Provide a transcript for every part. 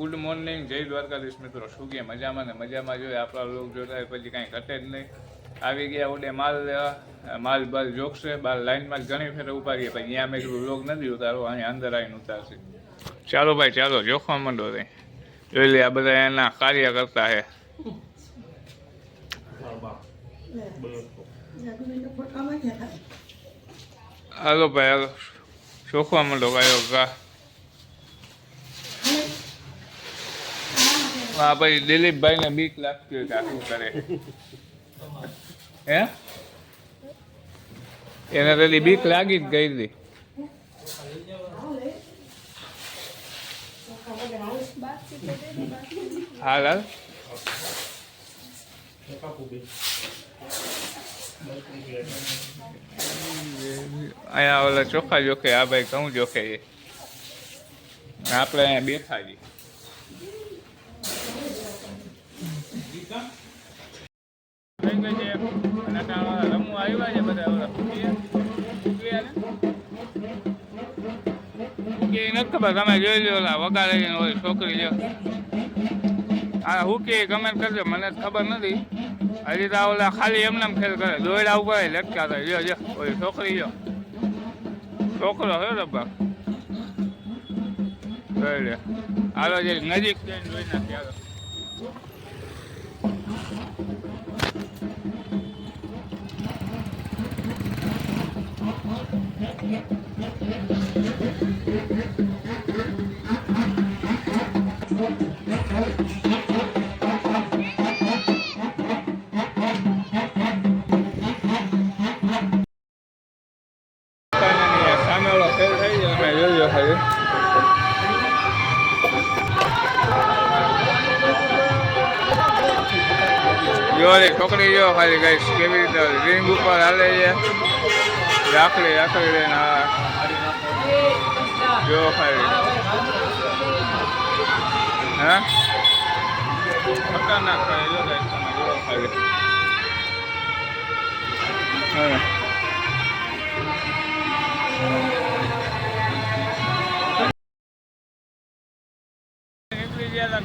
Good morning, જય દ્વારકાધીશ મિત્રો. શું કે મજામાં ને મજામાં જોઈએ આપણા લોક જોતા હોય પછી કાંઈ ઘટે જ નહીં. આવી ગયા ઓડે માલ લેવા. માલ બાલ જોગશે. બાર લાઇનમાં ઘણી ફેર ઊભા રહીએ. પછી અહીંયા મેં કીધું લોક નથી ઉતારો અહીંયા અંદર આવીને ઉતારશે. ચાલો ભાઈ, ચાલો. જોખવા માંડો રે જોઈ લે, આ બધા એના કાર્ય કરતા હે. હાલો ભાઈ, હાલો. જોખવા માંડો કયો હા, ભાઈ દિલીપભાઈ ને બીક લાગતી હોય કે કરે. હે? એને પેલી બીક લાગી જ ગઈ હતી હાલ હાલ. અહીંયા ઓલા ચોખા જોખે, આ ભાઈ ઘઉં જોખે આપણે અહીંયા બેઠા છીએ. ખબર જોઈ લો ઓલા વગાડે ને છોકરી લ્યો હા હું કે કમેન્ટ કરજો મને ખબર નથી હજી તો ઓલા ખાલી એમને એમ ખેલ કરે દોયડા ઉપર લટકાતા લ્યો જો ઓલી છોકરી જો છોકરો છે રબ્બા જોઈ લે હાલો, જે નજીક જઈને જોઈ નાખીએ હાલો સામે ઓલો ફેલ થઈ ગયો. તમે જોજો ખાલી. જો રે, છોકરી જો ખાલી ગઈ કેવી રીતે રિંગ ઉપર હાલે છે. રાખડી રાખડી લઈને જો ખાલી હે? ખતરનાક ખાલી જો ખાલી હા.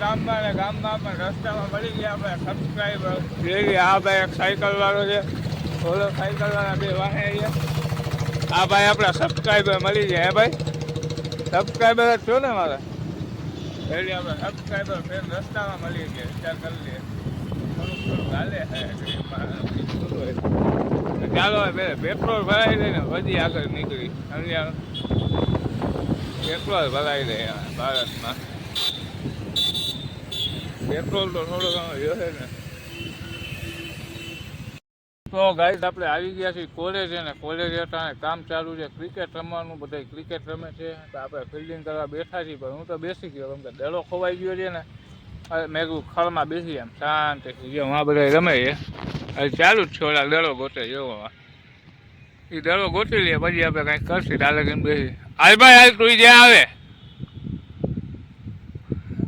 ગામમાં ગામમાં પણ રસ્તામાં મળી ગયા આપણે. સબસ્ક્રાઈબર જોઈ આ ભાઈ એક સાયકલવાળો છે. ઓલો સાયકલવાળા બે વાહે છે. આ ભાઈ આપણા સબસ્ક્રાઈબર મળી જાય, હે ભાઈ? સબસ્ક્રાઈબર જ છો ને મારા? એટલે આપણે સબસ્ક્રાઈબર ફેર રસ્તામાં મળી ગયા, વિચાર કરી લઈએ થોડુંક થોડુંક હાલે ચાલો પેટ્રોલ ભરાઈ દે ને બધી આગળ નીકળી. સમજ્યા? પેટ્રોલ ભરાઈ દે ભારતમાં. પેટ્રોલ તો થોડું ઘણું તો ગાઈડ આપણે આવી ગયા છીએ કોલેજ ને કોલેજ અટાણે કામ ચાલુ છે. ક્રિકેટ રમવાનું બધા ક્રિકેટ રમે છે. તો આપણે ફિલ્ડિંગ કરવા બેઠા છીએ, પણ હું તો બેસી ગયો. કેમ કે દડો ખોવાઈ ગયો છે ને મેં કીધું ખળમાં બેસી એમ શાંતિથી જે આ બધા રમે છે. હવે ચાલુ જ છોડા દડો ગોતે જોવામાં એ દડો ગોતી લઈએ પછી આપણે કંઈક કરશું કેમ બેસી હાલ ભાઈ, હાલ તું જ્યાં આવે.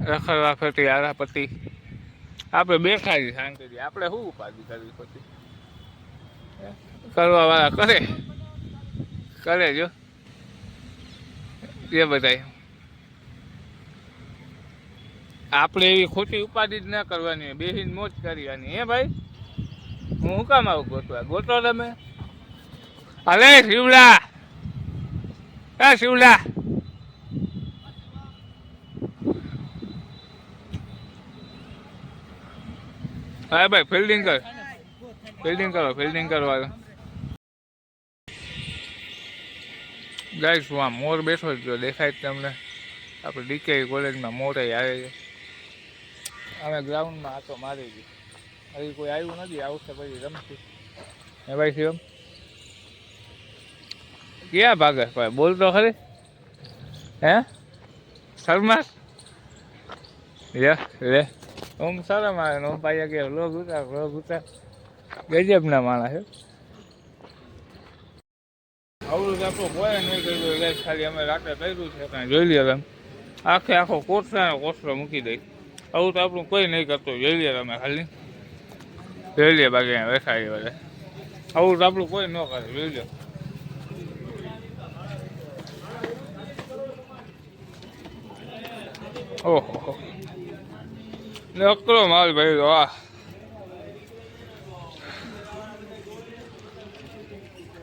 રખડવા આરા આરાપતિ. આપણે બેઠા છીએ શાંતિથી. આપણે શું ઉપાધિ કરવી પછી? કરવાવાળા કરવા વાળા કરે. કરે જો. એ બધાય. આપણે એવી ખોટી ઉપાધિ જ ના કરવાની બેહીન મોજ કરવાની. હે ભાઈ? હું શું કામ આવું ગોતવા? ગોતો તમે. અરે શિવલા હા શિવલા હા ભાઈ ફિલ્ડિંગ કર. ફિલ્ડિંગ કરો ફિલ્ડિંગ કરવા ગાઈસ હું આ મોર બેઠો જો દેખાય જ તમને. આપણે ડીકે કોલેજમાં મોર આવે છે. અમે ગ્રાઉન્ડમાં આતો મારી ગઈ હજી કોઈ આવ્યું નથી આવશે પછી રમશું. એ ભાઈ શિવમ? ક્યાં ભાગે? ભાઈ, બોલ તો ખરી. હે? શર્મા લે લે. ઓમ સારા આવે ને ઓમ પાયા કે લોગ ઉતાર લોગ ઉતાર. ગજબના માણસ છે તો આપણું કોઈ નહીં કર્યું, એટલે ખાલી અમે રાતે કર્યું છે કાંઈ જોઈ લઈએ તમે આખે આખો કોસરા કોટરો મૂકી દઈ આવું તો આપણું કોઈ નહીં કરતું, જોઈ લઈએ તમે ખાલી. જોઈ લઈએ બાકી અહીંયા છીએ બધા આવું તો આપણું કોઈ ન કરે, જોઈ લો. ઓહો ને અકરો માલ ભાઈ આ